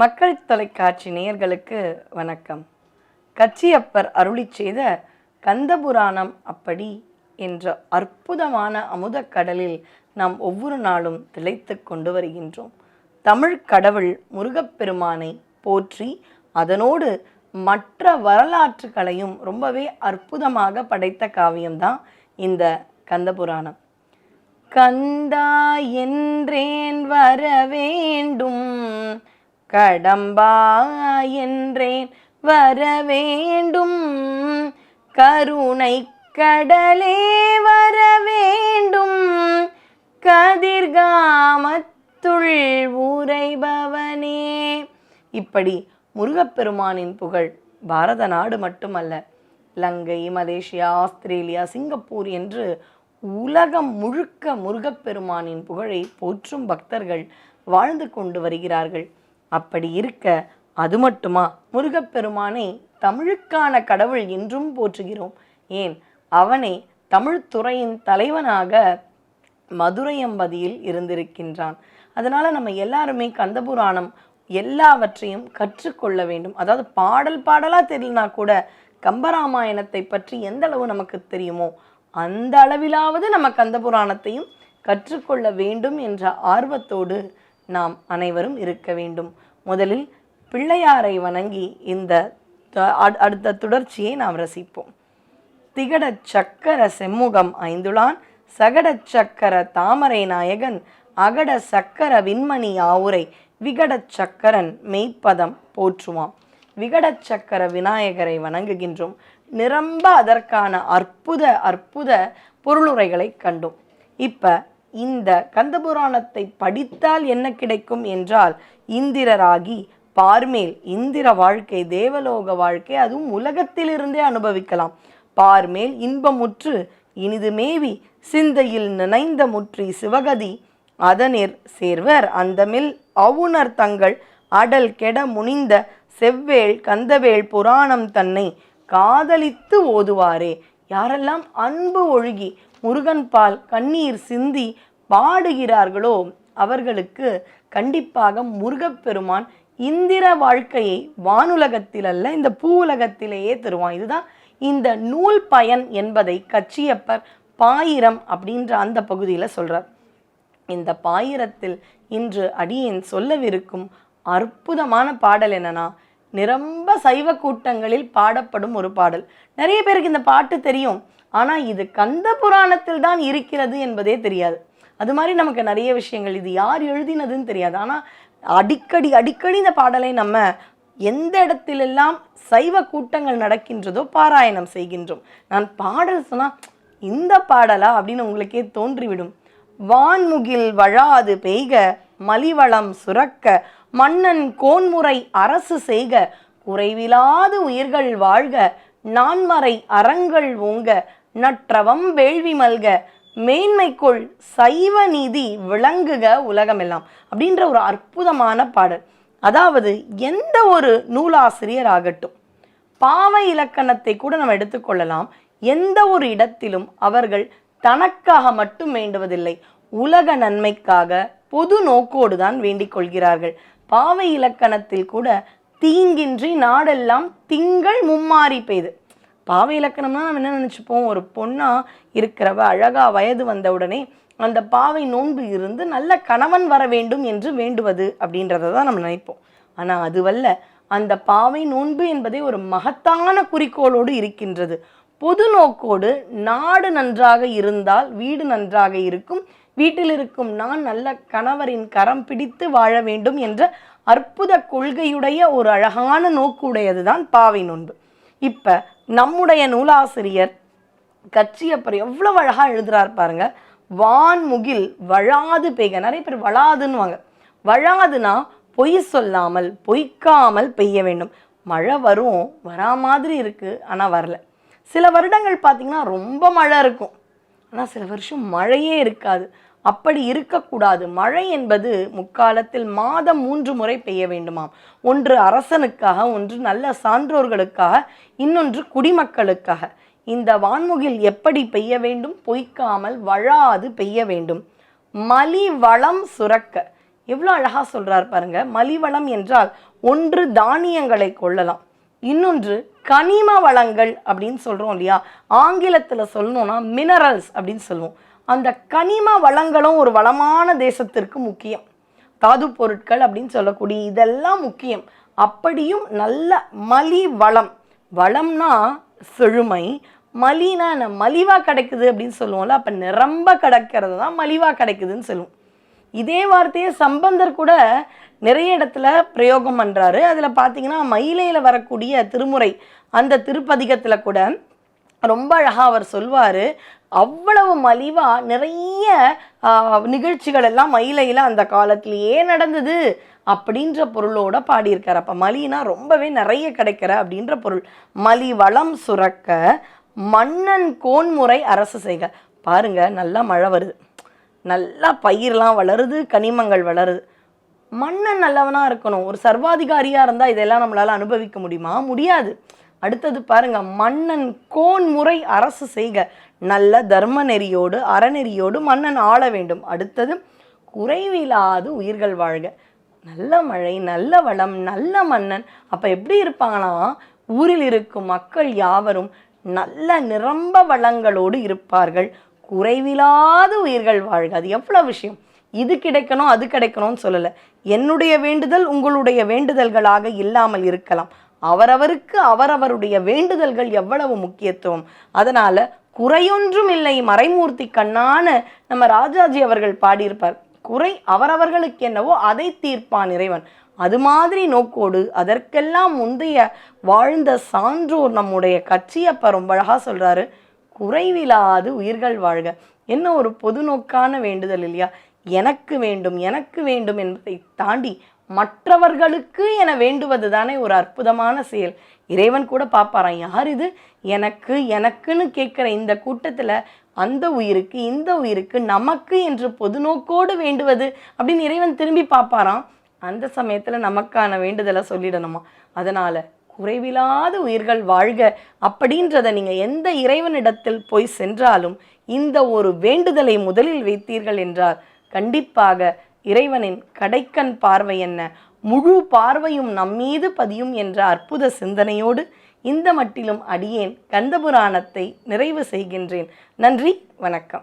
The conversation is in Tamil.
மக்கள் தொலைக்காட்சி நேயர்களுக்கு வணக்கம். கச்சியப்பர் அருளிச் செய்த கந்தபுராணம் அப்படி என்ற அற்புதமான அமுதக்கடலில் நாம் ஒவ்வொரு நாளும் திளைத்து கொண்டு வருகின்றோம். தமிழ் கடவுள் முருகப்பெருமானை போற்றி அதனோடு மற்ற வரலாற்றுகளையும் ரொம்பவே அற்புதமாக படைத்த காவியம்தான் இந்த கந்தபுராணம். கந்தா என்றேன் வர வேண்டும். கடம்பா என்றேன் வர வேண்டும் கருணை கடலே வர வேண்டும் கதிர்காமத்துள் உரைபவனே இப்படி முருகப்பெருமானின் புகழ் பாரத நாடு மட்டுமல்ல இலங்கை மலேசியா ஆஸ்திரேலியா சிங்கப்பூர் என்று உலகம் முழுக்க முருகப்பெருமானின் புகழை போற்றும் பக்தர்கள் வாழ்ந்து கொண்டு வருகிறார்கள். அப்படி இருக்க அது மட்டுமா? முருகப்பெருமானை தமிழுக்கான கடவுள் என்றும் போற்றுகிறோம். ஏன்? அவனே தமிழ்துறையின் தலைவனாக தலைவனாக மதுரையம்பதியில் இருந்திருக்கின்றான். அதனால் நம்ம எல்லாருமே கந்தபுராணம் எல்லாவற்றையும் கற்றுக்கொள்ள வேண்டும். அதாவது பாடல் பாடலாக தெரியலனா கூட கம்பராமாயணத்தை பற்றி எந்த அளவு நமக்கு தெரியுமோ அந்த அளவிலாவது நம்ம கந்தபுராணத்தையும் கற்றுக்கொள்ள வேண்டும் என்ற ஆர்வத்தோடு நாம் அனைவரும் இருக்க வேண்டும். முதலில் பிள்ளையாரை வணங்கி இந்த த- அடு- அடுத்த தொடர்ச்சியை நாம் ரசிப்போம். திகட சக்கர செம்முகம் ஐந்துளான் சகட சக்கர தாமரை நாயகன் அகட சக்கர விண்மணி ஆவுரை விகட சக்கரன் மெய்ப்பதம் போற்றுவாம். விகட சக்கர விநாயகரை வணங்குகின்றோம். நிரம்ப அதற்கான அற்புத அற்புத பொருளுரைகளை கண்டோம். இப்ப இந்த கந்தபுராணத்தை படித்தால் என்ன கிடைக்கும் என்றால் இந்திரராகி பார்மேல் இந்திர வாழ்க்கை தேவலோக வாழ்க்கை அதுவும் உலகத்திலிருந்தே அனுபவிக்கலாம். பார்மேல் இன்பமுற்று இனிது மேவி சிந்தையில் நினைந்த முற்றி சிவகதி அதனிற் சேர்வர் அந்தமில் அவுணர் தங்கள் அடல் கெட முனிந்த செவ்வேள் கந்தவேள் புராணம் தன்னை காதலித்து ஓதுவாரே. யாரெல்லாம் அன்பு ஒழுகி முருகன் பால் கண்ணீர் சிந்தி பாடுகிறார்களோ அவர்களுக்கு கண்டிப்பாக முருகப்பெருமான் இந்திர வாழ்க்கையை வானுலகத்தில் அல்ல இந்த பூவுலகத்திலேயே தருவான். இதுதான் இந்த நூல் பயன் என்பதை கச்சியப்பர் பாயிரம் அப்படின்ற அந்த பகுதியில் சொல்றார். இந்த பாயிரத்தில் இன்று அடியேன் சொல்லவிருக்கும் அற்புதமான பாடல் என்னன்னா நிரம்ப சைவ கூட்டங்களில் பாடப்படும் ஒரு பாடல். நிறைய பேருக்கு இந்த பாட்டு தெரியும் ஆனால் இது கந்த புராணத்தில் தான் இருக்கிறது என்பதே தெரியாது. அது மாதிரி நமக்கு நிறைய விஷயங்கள். இது யார் எழுதினதுன்னு தெரியாது. ஆனால் அடிக்கடி அடிக்கடி இந்த பாடலை நம்ம எந்த இடத்திலெல்லாம் சைவ கூட்டங்கள் நடக்கின்றதோ பாராயணம் செய்கின்றோம். நான் பாடல் சொன்னால் இந்த பாடலா அப்படின்னு உங்களுக்கே தோன்றிவிடும். வான்முகில் வழாது பெய்க மலிவளம் சுரக்க மன்னன் கோன்முறை அரசு செய்க குறைவிலாது உயிர்கள் வாழ்க நான்மறை அறங்கள் ஓங்க நற்றவம் வேள்வி மல்க மேன்மைக்குள் சைவ நீதி விளங்குக உலகமெல்லாம் அப்படின்ற ஒரு அற்புதமான பாடல். அதாவது எந்த ஒரு நூலாசிரியர் ஆகட்டும் பாவை இலக்கணத்தை கூட நம்ம எடுத்துக்கொள்ளலாம் எந்த ஒரு இடத்திலும் அவர்கள் தனக்காக மட்டும் வேண்டுவதில்லை உலக நன்மைக்காக பொது நோக்கோடு தான் வேண்டிக் கொள்கிறார்கள். பாவை இலக்கணத்தில் கூட தீங்கின்றி நாடெல்லாம் திங்கள் மும்மாறி பெய்து. பாவை இலக்கணம்னா நம்ம என்ன நினச்சிப்போம்? ஒரு பொண்ணாக இருக்கிறவ அழகாக வயது வந்த உடனே அந்த பாவை நோன்பு இருந்து நல்ல கணவன் வர வேண்டும் என்று வேண்டுவது அப்படின்றத தான் நம்ம நினைப்போம். ஆனால் அதுவல்ல அந்த பாவை நோன்பு என்பதே ஒரு மகத்தான குறிக்கோளோடு இருக்கின்றது. பொது நோக்கோடு நாடு நன்றாக இருந்தால் வீடு நன்றாக இருக்கும். வீட்டில் இருக்கும் நான் நல்ல கணவரின் கரம் பிடித்து வாழ வேண்டும் என்ற அற்புத கொள்கையுடைய ஒரு அழகான நோக்குடையது தான் பாவை நோன்பு. இப்போ நம்முடைய நூலாசிரியர் கச்சியப்பர் எவ்வளவு அழகாக எழுதுறாரு பாருங்க. வான்முகில் வழாது பெய்க. நிறைய பேர் வளாதுன்னுவாங்க வழாதுன்னா பொய் சொல்லாமல் பொய்க்காமல் பெய்ய வேண்டும். மழை வரும் வரா மாதிரி இருக்குது ஆனால் வரல. சில வருடங்கள் பார்த்தீங்கன்னா ரொம்ப மழை இருக்கும். ஆனால் சில வருஷம் மழையே இருக்காது. அப்படி இருக்கக்கூடாது. மழை என்பது முக்காலத்தில் மாதம் மூன்று முறை பெய்ய வேண்டுமாம். ஒன்று அரசனுக்காக ஒன்று நல்ல சான்றோர்களுக்காக இன்னொன்று குடிமக்களுக்காக. இந்த வான்முகில் எப்படி பெய்ய வேண்டும்? பொய்க்காமல் வழாது பெய்ய வேண்டும். மலிவளம் சுரக்க. எவ்வளோ அழகாக சொல்கிறார் பாருங்க. மலிவளம் என்றால் ஒன்று தானியங்களை கொள்ளலாம். இன்னொன்று கனிம வளங்கள் அப்படின்னு சொல்கிறோம் இல்லையா? ஆங்கிலத்தில் சொல்லணும்னா மினரல்ஸ் அப்படின்னு சொல்லுவோம். அந்த கனிம வளங்களும் ஒரு வளமான தேசத்திற்கு முக்கியம். தாது பொருட்கள் அப்படின்னு சொல்லக்கூடிய இதெல்லாம் முக்கியம். அப்படியும் நல்ல மலி வளம். வளம்னா செழுமை. மலினா என்ன? மலிவாக கிடைக்குது அப்படின்னு சொல்லுவோம்ல அப்போ நிரம்ப கிடைக்கிறது தான் மலிவாக கிடைக்குதுன்னு சொல்லுவோம். இதே வார்த்தையை சம்பந்தர் கூட நிறைய இடத்துல பிரயோகம் பண்ணுறாரு அதில் பார்த்தீங்கன்னா மயிலையில் வரக்கூடிய திருமுறை அந்த திருப்பதிகத்தில் கூட ரொம்ப அழகாக அவர் சொல்வார். அவ்வளவு மலிவாக நிறைய நிகழ்ச்சிகள் எல்லாம் மயிலையில் அந்த காலத்திலேயே நடந்தது அப்படின்ற பொருளோட பாடியிருக்கார். அப்போ மலினா ரொம்பவே நிறைய கிடைக்கிற அப்படின்ற பொருள். மலி வளம் சுரக்க மன்னன் கோன்முறை அரசு செய்க. பாருங்க நல்லா மழை வருது. நல்லா பயிர்லாம் வளருது கனிமங்கள் வளருது. மன்னன் நல்லவனாக இருக்கணும். ஒரு சர்வாதிகாரியாக இருந்தால் இதெல்லாம் நம்மளால் அனுபவிக்க முடியுமா? முடியாது. அடுத்தது பாருங்க மன்னன் கோன் முறை அரசு செய்க. நல்ல தர்ம நெறியோடு அறநெறியோடு மன்னன் ஆள வேண்டும். அடுத்தது குறைவில்லாது உயிர்கள் வாழ்க. நல்ல மழை நல்ல வளம் நல்ல மன்னன். அப்ப எப்படி இருப்பாங்கன்னா ஊரில் இருக்கும் மக்கள் யாவரும் நல்ல நிரம்ப வளங்களோடு இருப்பார்கள். குறைவில்லாத உயிர்கள் வாழ்க. அது எவ்வளோ விஷயம்? இது கிடைக்கணும் அது கிடைக்கணும்னு சொல்லலை. என்னுடைய வேண்டுதல் உங்களுடைய வேண்டுதல்களாக இல்லாமல் இருக்கலாம். அவரவருக்கு அவரவருடைய வேண்டுதல்கள் எவ்வளவு முக்கியத்துவம்? அதனால குறையொன்றும் இல்லை மறைமூர்த்தி கண்ணான நம்ம ராஜாஜி அவர்கள் பாடியிருப்பார். குறை அவரவர்களுக்கு என்னவோ அதை தீர்ப்பான் இறைவன். அது மாதிரி நோக்கோடு அதற்கெல்லாம் முந்தைய வாழ்ந்த சான்றோர் நம்முடைய கட்சியப்ப ரொம்ப அழகாக சொல்கிறாரு குறைவிலாது உயிர்கள் வாழ்க. என்ன ஒரு பொது நோக்கான வேண்டுதல் இல்லையா? எனக்கு வேண்டும் எனக்கு வேண்டும் என்பதை தாண்டி மற்றவர்களுக்கு என வேண்டுவது தானே ஒரு அற்புதமான செயல். இறைவன் கூட பார்ப்பாராம் யார் இது? எனக்கு எனக்குன்னு கேட்குற இந்த கூட்டத்தில் அந்த உயிருக்கு இந்த உயிருக்கு நமக்கு என்று பொதுநோக்கோடு வேண்டுவது அப்படின்னு இறைவன் திரும்பி பார்ப்பாராம். அந்த சமயத்தில் நமக்கான வேண்டுதலை சொல்லிடணுமா? அதனால் குறைவில்லாத உயிர்கள் வாழ்க அப்படின்றத நீங்கள் எந்த இறைவனிடத்தில் போய் சென்றாலும் இந்த ஒரு வேண்டுதலை முதலில் வைத்தீர்கள் என்றால் கண்டிப்பாக இறைவனின் கடைக்கண் பார்வை என்ன? முழு பார்வையும் நம்மீது பதியும் என்ற அற்புத சிந்தனையோடு இந்த மட்டிலும் அடியேன் கந்தபுராணத்தை நிறைவு செய்கின்றேன். நன்றி வணக்கம்.